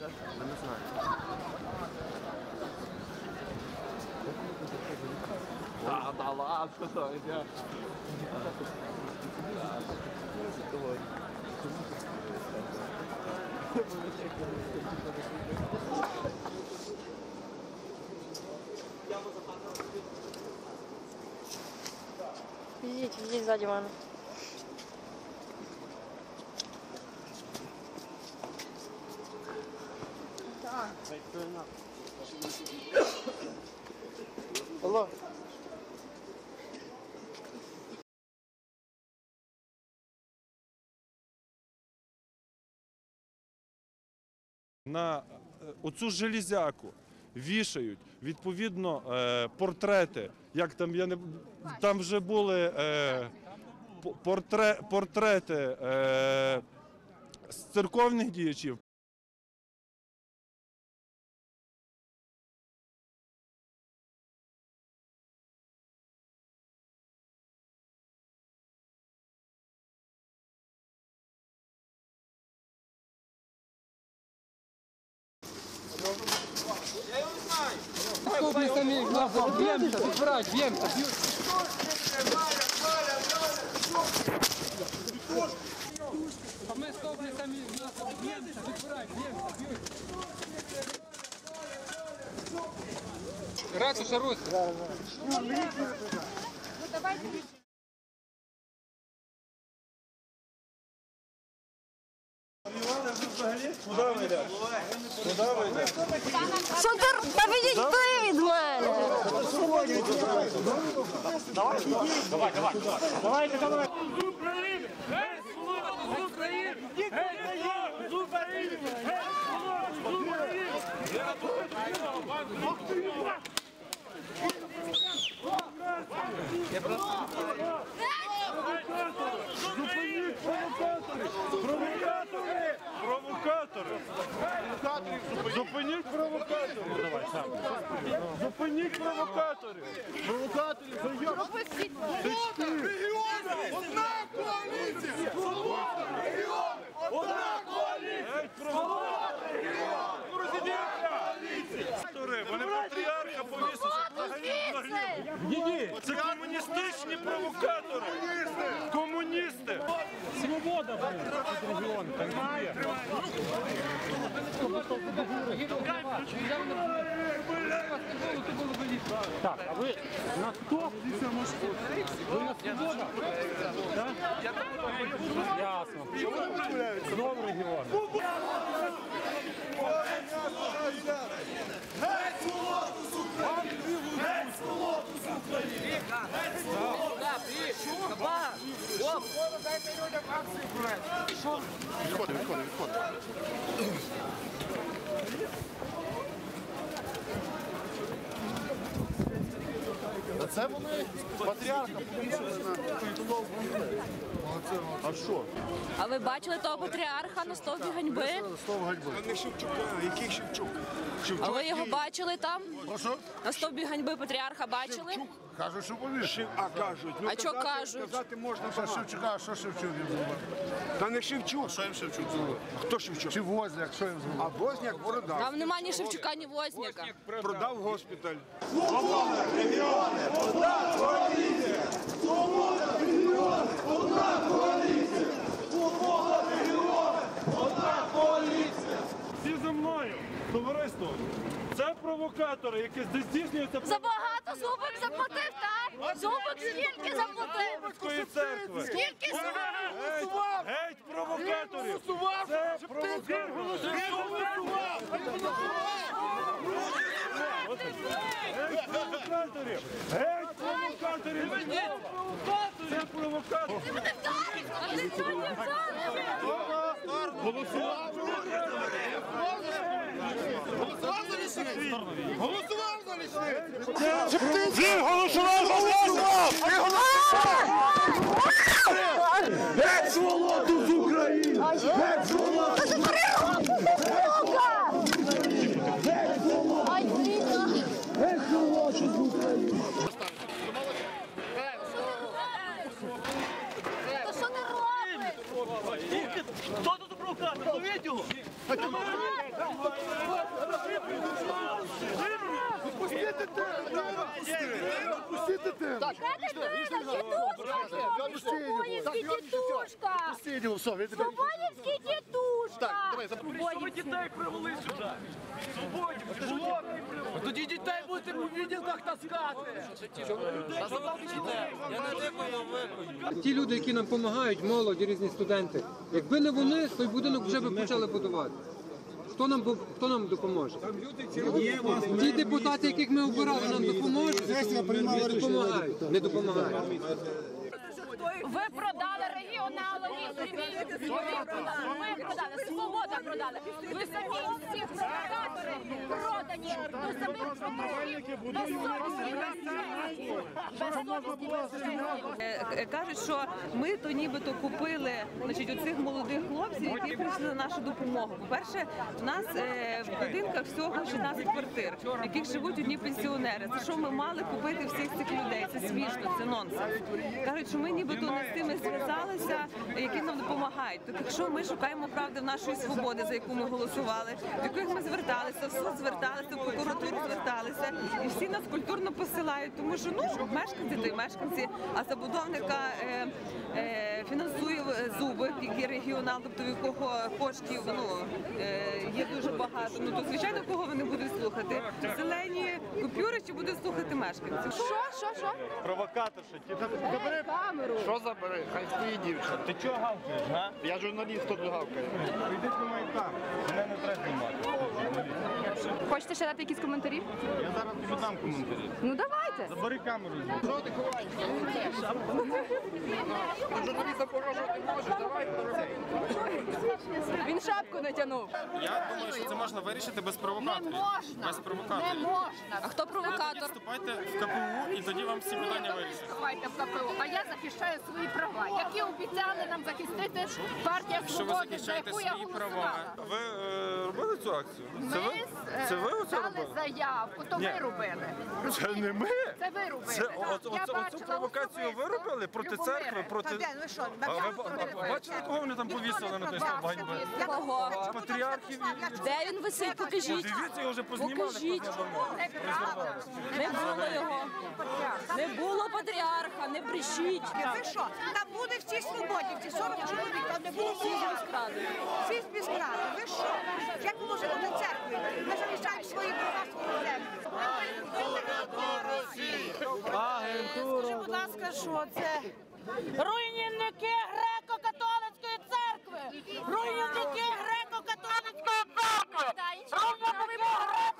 Ми не знаємо. Да, да ладно, да, я. Ідіть, ідіть ззаді мене. Алло. на е, оцю железяку вішають відповідно е, портрети. Як там я не там вже були е, портре, портрети з церковних діячів. Стопли самі глаза, б'ємося, відбирать, б'ємося, б'ють. А ми стопли самі глаза, б'ємося, відбирать, б'ємося, б'ють. Ратуша Русь. Що З України! Геть сволота з України! Геть сволота з України! Геть сволота з України! Провокатори! Провокатори! Зупиніть провокаторів! Зупиніть провокаторів! Провокаторів! Одна коаліція! Свобода! Регіони! Одна коаліція! Провокатори! Вони патріарха повісили взагалі. Це комуністичні провокатори! Комуністи! Так, а ви на хто? Ви на свобода? Ясно. Знову регіон. Геть сволоту з України! Геть сволоту з України! Геть сволоту! Це вони патріарха А що? А ви бачили того патріарха на стовпі ганьби? Слово ганьби. Не Шевчука, який Шевчук? А ви його бачили там? Прошу? На стовпі ганьби патріарха бачили? Кажуть, що повісили. А кажуть, ну А що казати- кажуть? Казати можна Що багато. Шевчука, а що Шевчук їм зробив? Та не Шевчук. Що їм Шевчук зробив? Хто Шевчук? Чи Возняк, що їм зробив? А Возняк Борода. Там нема ні Шевчука, ні Возняка. Продав госпіталь. Всі за мною! Товариство! Це провокатори, які здійснюються Забагато зубик заплатив, так? Зубик скільки заплатив? Церкви! Скільки Геть, геть провокаторів! Це провокатори! Геть провокаторів! Геть провокаторів! Це провокатор! Голосував за лісник! Він голосував за вас! Геть сволоту з України! Геть сволоту! Робиш? Хто тут провокатор? Ловіть його! Дитину. Це дитина, тітушка! Його, все, він тебе... Свободівський тітушка! Так, давай, запрошуй. Дітей привели сюди. Тоді дітей будете у відділках таскати. Ті люди, які нам допомагають, молоді, різні студенти. Якби не вони, той будинок вже би почали будувати. Хто нам, бу- хто нам допоможе? Ті депутати, яких ми обирали, нам допоможуть. Не допомагають. Не допомагають. Ви продали регіоналові землі. Ви продали, продали, свобода продали. Ви самі всі провокатори продані до самих. Е, е, Кажуть, що ми то нібито купили значить, оцих молодих хлопців, які прийшли на нашу допомогу. По-перше, в нас е, в будинках всього 16 квартир, в яких живуть одні пенсіонери. Це що ми мали купити всіх цих людей? Це смішно, це нонсенс. Кажуть, що ми нібито не з тими зв'язалися, які нам допомагають. Так якщо ми шукаємо правди в нашої свободи, за яку ми голосували, до яких ми зверталися, в суд зверталися, в прокуратуру зверталися, і всі нас культурно посилають, тому що ну мешканці то й мешканці, а забудовника е, е, фінансує зуби, який регіонал, тобто в якого коштів ну е, є дуже багато. Ну то звичайно, кого вони будуть слухати? Зелені купюри чи будуть слухати мешканців? Що, що, що? Провокаторша. Дай камеру. Що забери? Хай стоїть дівчина. Ти чого гавкаєш, га? Я журналіст, тут гавкає. Іди знімай там. Мене не треба знімати. Хочете ще дати якісь коментарі? Я зараз тобі дам коментарі. Ну давайте. Забери камеру. Що ти ховаєшся? Журналіста порожувати можеш, давай. Він шапку натягнув. Я думаю, що це можна вирішити без Не можна. Без Не можна. А хто провокатор? Вступайте в КПУ і тоді вам всі питання вирішать. Вступайте в КПУ, а я захищаю свої права, які обіцяли нам захистити партія свободи, за захищаєте яку я свої права, голосувала. Ви е, робили цю акцію? Це ви? Ми Це ви е, оце дали робили? заявку, то ви робили. Це не ми. Це ви робили. Це так. оце- Я оце- бачила оцю провокацію ви особисто робили проти Любомири. церкви, проти. ви що, А ви ба- ба- бачили, кого вони там повісили на той ганьби? Кого? Патріархів і. Де він висить? Покажіть. Дивіться, його вже познімали. Покажіть. хто давно. Не було його. Не було патріарха, не брешіть. Ви що? Там буде в цій свободі, в ці 40 чоловік, там не було Всі з міськради. Всі з міськради. Ви що? Як ми бути до церкви? Ми захищаємо свої права, свою землю. Скажи, будь ласка, що це? Руйнівники греко-католицької церкви! Руйнівники греко-католицької церкви! Руйнівники греко-католицької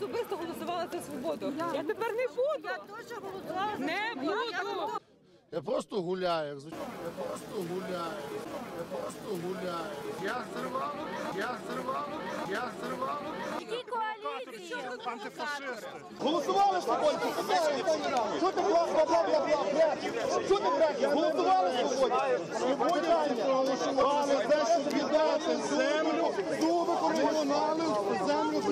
особисто голосувала за свободу. Я тепер не буду. Я теж голосувала. за Не свободу. Я буду. Я просто гуляю, звичайно. Я просто гуляю. Я просто гуляю. Я зірвав, я зірвав, я зірвав. Голосували сьогодні? Що ти бла бла бла бла бла? Що ти брехня? Голосували сьогодні? Сьогодні проголосували за те, щоб віддати землю, дуби регіонали, землю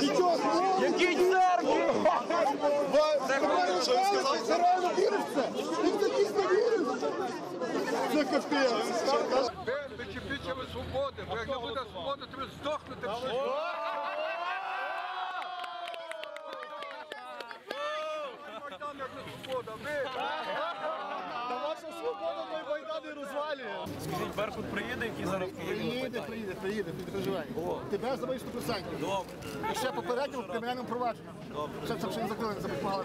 Нічого, які церкви? Це реально віриш в це? Ти дійсно віриш? Це капець. Ви не чіпіться ви свободи, бо як не буде свободи, то ви здохнете всі. Майдан як не свобода, ви! Та ваша свобода той і розвалює. Скажіть, Беркут приїде, який зараз? Приїде, приїде, приїде, ти не переживай. Тебе заберуть 100%. Добре. І ще попередньо в кримінальному провадженні. Добре. Ще це ще не закрили, не забудь погано.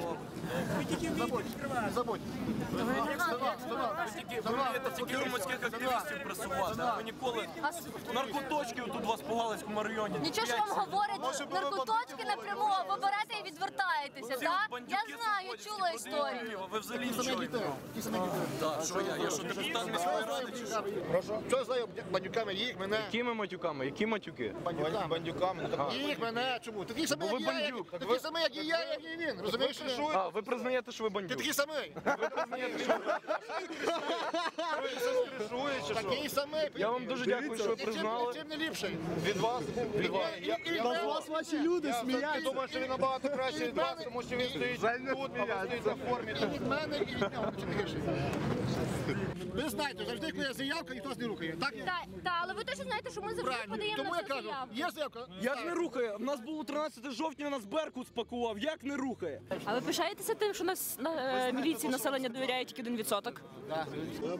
Забудь, не забудь. Вставай, вставай. Тільки ви вмієте тільки громадських активістів пресувати. Ви ніколи наркоточки тут у вас по Галицькому районі. Нічого ж вам говорять наркоточки напряму, а ви берете і відвертаєтеся, так? Я знаю, чула історію. Ви взагалі нічого. Ті самі дітей. Так, що я? Я що депутат міської ради чи що? Прошу. Що знаю бандюками? Їх, мене. Якими матюками? Які матюки? Бандюками. Бандюками. Їх, мене, чому? Такі самі, Бо ви я, як- бандюк. такі самі, самий, як і я, як і він. Розумієш? А, ви признаєте, що ви Ти бандюк? такий самий. Ви признаєте, що ви Такий самий. Я вам дуже дякую, що ви признали. Чим не ліпший? Від вас, від вас. Я, Та вас ваші люди сміються. Я думаю, що він набагато краще від вас, тому що він стоїть тут, а ви стоїть за формі. І від мене, і від нього. Чим гірший? Ви знаєте, завжди, коли є заявка, ніхто не рухає. Так? Та, та, але ви точно знаєте, що ми завжди Правильно. подаємо Тому на я кажу, заявки. є заявка. Як не рухає? У нас було 13 жовтня, нас Беркут спакував. Як не рухає? А ви пишаєтеся тим, що нас на е, міліції населення довіряє тільки 1%?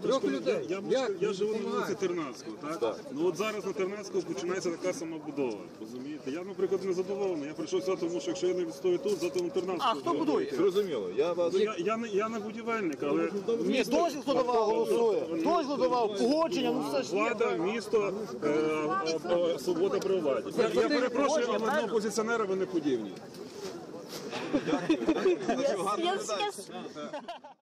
Трьох людей. Я, Як? я живу на вулиці Тернацького, так? Ну от зараз на Тернацького починається така сама будова, розумієте? Я, наприклад, не задоволений. Я прийшов сюди, тому що якщо я не відстою тут, зато на Тернацького. А хто будує? Зрозуміло. Я вас... Ну, я, я, не, я не будівельник, але Ні, дозвіл хто давав, голосує. Хтось давав, погодження, ну все ж є. влада, місто, е, е, е, свобода при владі. Я, я перепрошую, але на опозиціонера ви не подібні. Yes, yes, yes.